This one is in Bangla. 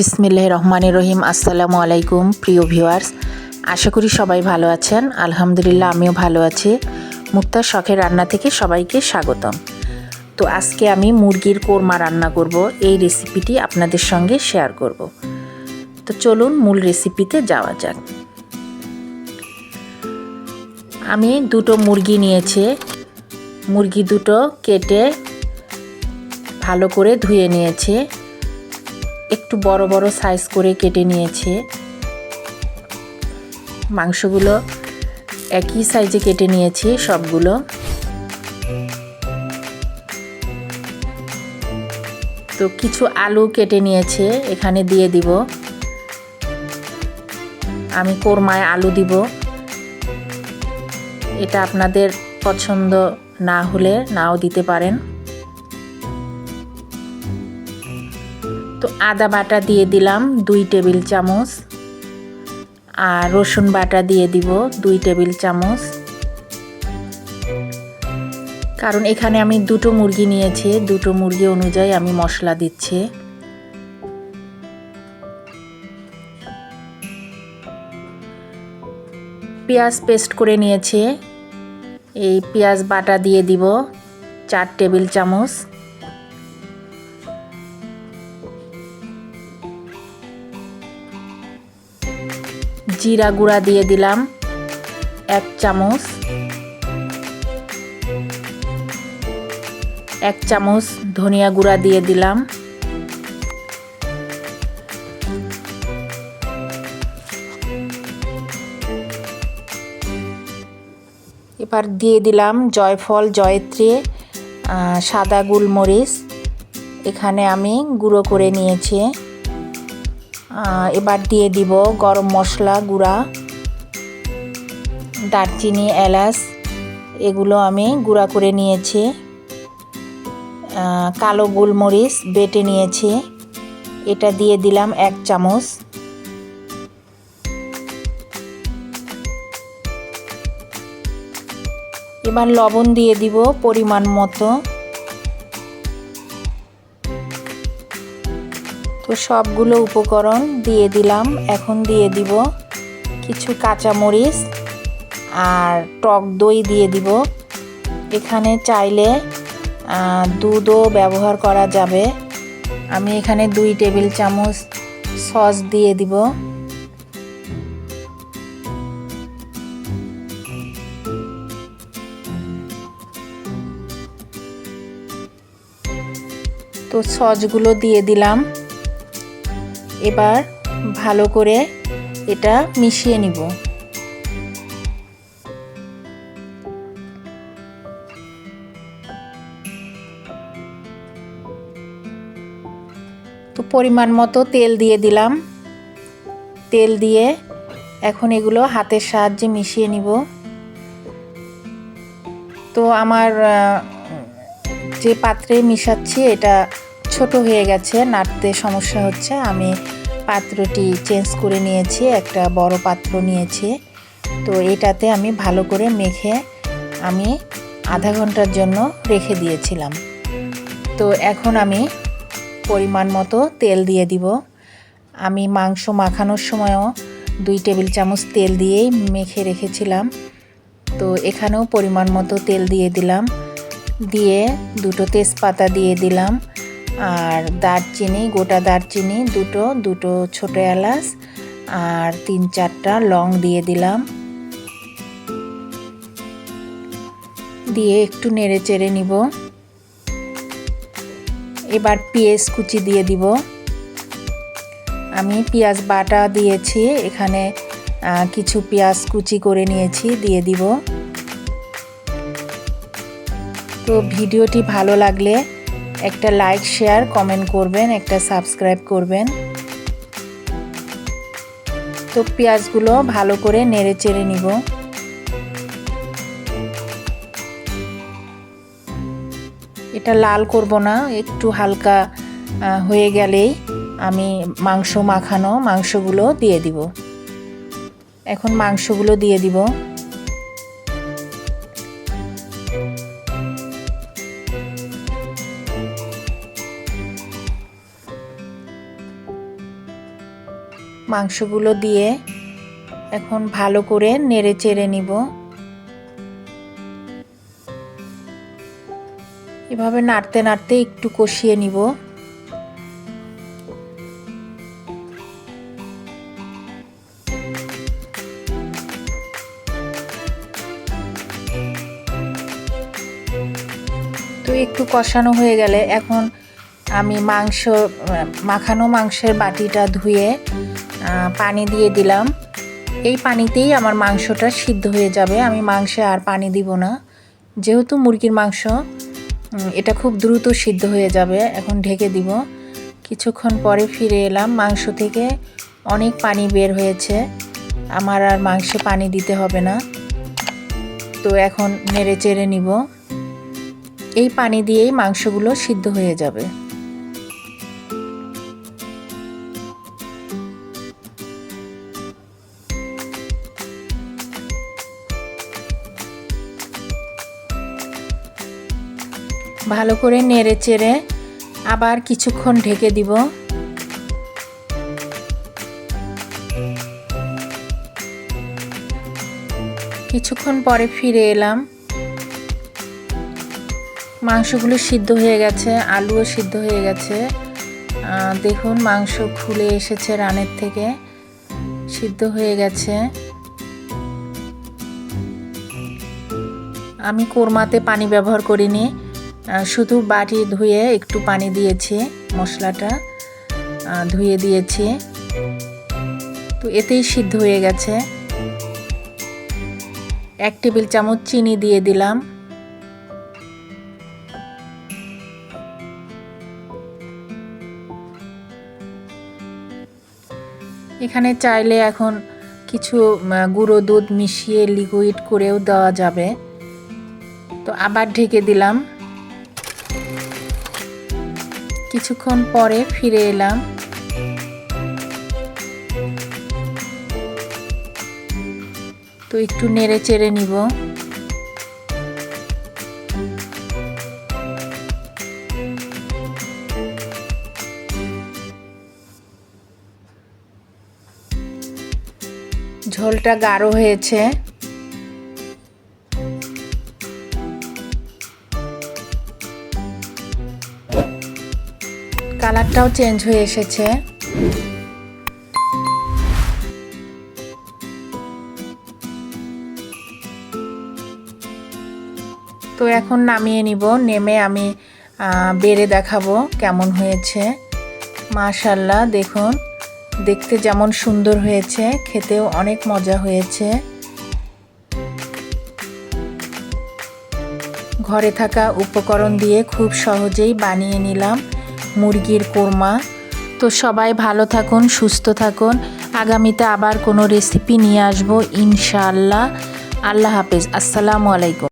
বিসমিল্লাহ রহমানের রহিম। আসসালামু আলাইকুম, প্রিয় ভিউয়ার্স। আশা করি সবাই ভালো আছেন। আলহামদুলিল্লাহ, আমিও ভালো আছি। মুক্তার শখের রান্না থেকে সবাইকে স্বাগতম। তো আজকে আমি মুরগির কোরমা রান্না করব। এই রেসিপিটি আপনাদের সঙ্গে শেয়ার করব। তো চলুন মূল রেসিপিতে যাওয়া যাক। আমি দুটো মুরগি নিয়েছি। মুরগি দুটো কেটে ভালো করে ধুয়ে নিয়েছে। একটু বড় বড় সাইজ করে কেটে নিয়েছে। মাংসগুলো একই সাইজে কেটে নিয়েছি সবগুলো। তো কিছু আলু কেটে নিয়েছে, এখানে দিয়ে দিব। আমি কোরমায় আলু দিব। এটা আপনাদের পছন্দ না হলে নাও দিতে পারেন। তো আদা বাটা দিয়ে দিলাম, দুই টেবিল চামচ। আর রসুন বাটা দিয়ে দিব, দুই টেবিল চামচ। কারণ এখানে আমি দুটো মুরগি নিয়েছি, দুটো মুরগি অনুযায়ী আমি মশলা দিচ্ছি। পেঁয়াজ পেস্ট করে নিয়েছে। এই পেঁয়াজ বাটা দিয়ে দিব, চার টেবিল চামচ। জিরা গুঁড়া দিয়ে দিলাম, এক চামচ। এক চামচ ধনিয়া গুঁড়া দিয়ে দিলাম। এবার দিয়ে দিলাম জয়ফল, জয়ত্রী সাদা গোলমরিচ। এখানে আমি গুঁড়ো করে নিয়েছি। এবার দিয়ে দিব গরম মশলা, গুঁড়া, দারচিনি, এলাচ। এগুলো আমি গুঁড়া করে নিয়েছি। কালো গোলমরিচ বেটে নিয়েছি। এটা দিয়ে দিলাম এক চামচ। এবার লবণ দিয়ে দিব পরিমাণ মতো। তো সবগুলো উপকরণ দিয়ে দিলাম। এখন দিয়ে দিব কিছু কাঁচামরিচ আর টক দই দিয়ে দিব। এখানে চাইলে দুধও ব্যবহার করা যাবে। আমি এখানে দুই টেবিল চামচ সস দিয়ে দিব। তো সসগুলো দিয়ে দিলাম। এবার ভালো করে এটা মিশিয়ে নিব। তো পরিমাণ মতো তেল দিয়ে দিলাম। তেল দিয়ে এখন এগুলো হাতের সাহায্যে মিশিয়ে নিব। তো আমার যে পাত্রে মিশাচ্ছি এটা ছোট হয়ে গেছে, নাড়তে সমস্যা হচ্ছে। আমি পাত্রটি চেঞ্জ করে নিয়েছি, একটা বড় পাত্র নিয়েছি। তো এটাতে আমি ভালো করে মেখে আমি আধা ঘণ্টার জন্য রেখে দিয়েছিলাম। তো এখন আমি পরিমাণ মতো তেল দিয়ে দিব। আমি মাংস মাখানোর সময়ও দুই টেবিল চামচ তেল দিয়েই মেখে রেখেছিলাম। তো এখানেও পরিমাণ মতো তেল দিয়ে দিলাম। দিয়ে দুটো তেজপাতা দিয়ে দিলাম। আর দারচিনি, গোটা দারচিনি, দুটো দুটো ছোটো এলাচ আর তিন চারটা লং দিয়ে দিলাম। দিয়ে একটু নেড়ে চেড়ে নিব। এবার পেঁয়াজ কুচি দিয়ে দিব। আমি পেঁয়াজ বাটা দিয়েছি, এখানে কিছু পেঁয়াজ কুচি করে নিয়েছি, দিয়ে দিব। তো ভিডিওটি ভালো লাগলে একটা লাইক, শেয়ার, কমেন্ট করবেন, একটা সাবস্ক্রাইব করবেন। তো পেঁয়াজগুলো ভালো করে নেড়ে চেড়ে নিব। এটা লাল করব না, একটু হালকা হয়ে গেলেই আমি মাংস মাখানো মাংসগুলো দিয়ে দিব। এখন মাংসগুলো দিয়ে দিব। মাংসগুলো দিয়ে এখন ভালো করে নেড়ে চেড়ে নিব। এভাবে নাড়তে নাড়তে একটু কষিয়ে নিব। তো একটু কষানো হয়ে গেলে এখন আমি মাংস, মাখানো মাংসের বাটিটা ধুয়ে পানি দিয়ে দিলাম। এই পানিতেই আমার মাংসটা সিদ্ধ হয়ে যাবে। আমি মাংসে আর পানি দিব না। যেহেতু মুরগির মাংস এটা খুব দ্রুত সিদ্ধ হয়ে যাবে। এখন ঢেকে দিব। কিছুক্ষণ পরে ফিরে এলাম। মাংস থেকে অনেক পানি বের হয়েছে। আমার আর মাংসে পানি দিতে হবে না। তো এখন নেড়ে চেড়ে নিব। এই পানি দিয়েই মাংসগুলো সিদ্ধ হয়ে যাবে। ভালো করে নেড়ে চেড়ে আবার কিছুক্ষণ ঢেকে দিব। কিছুক্ষণ পরে ফিরে এলাম। মাংসগুলো সিদ্ধ হয়ে গেছে, আলুও সিদ্ধ হয়ে গেছে। দেখুন, মাংস খুলে এসেছে রানের থেকে। সিদ্ধ হয়ে গেছে। আমি কোরমাতে পানি ব্যবহার করিনি। শুধু বাটি ধুয়ে একটু পানি দিয়েছি, মশলাটা ধুয়ে দিয়েছি। তো এতেই সিদ্ধ হয়ে গেছে। এক টেবিল চামচ চিনি দিয়ে দিলাম। এখানে চাইলে এখন কিছু গুঁড়ো দুধ মিশিয়ে লিকুইড করেও দেওয়া যাবে। তো আবার ঢেকে দিলাম। কিছুক্ষণ পরে ফিরে এলাম। তো একটু নেড়ে চেড়ে নিব। ঝোলটা গাঢ় হয়েছে। কালারটাও চেঞ্জ হয়ে এসেছে। তো এখন নামিয়ে নিব, নেমে আমি বেড়ে দেখাবো কেমন হয়েছে। মাশাল্লাহ দেখুন, দেখতে যেমন সুন্দর হয়েছে, খেতেও অনেক মজা হয়েছে। ঘরে থাকা উপকরণ দিয়ে খুব সহজেই বানিয়ে নিলাম। মুরগির কোরমা। তো সবাই ভালো থাকুন, সুস্থ থাকুন। আগামীতে আবার কোনো রেসিপি নিয়ে আসব ইনশাআল্লাহ। আল্লাহ হাফেজ। আসসালামু আলাইকুম।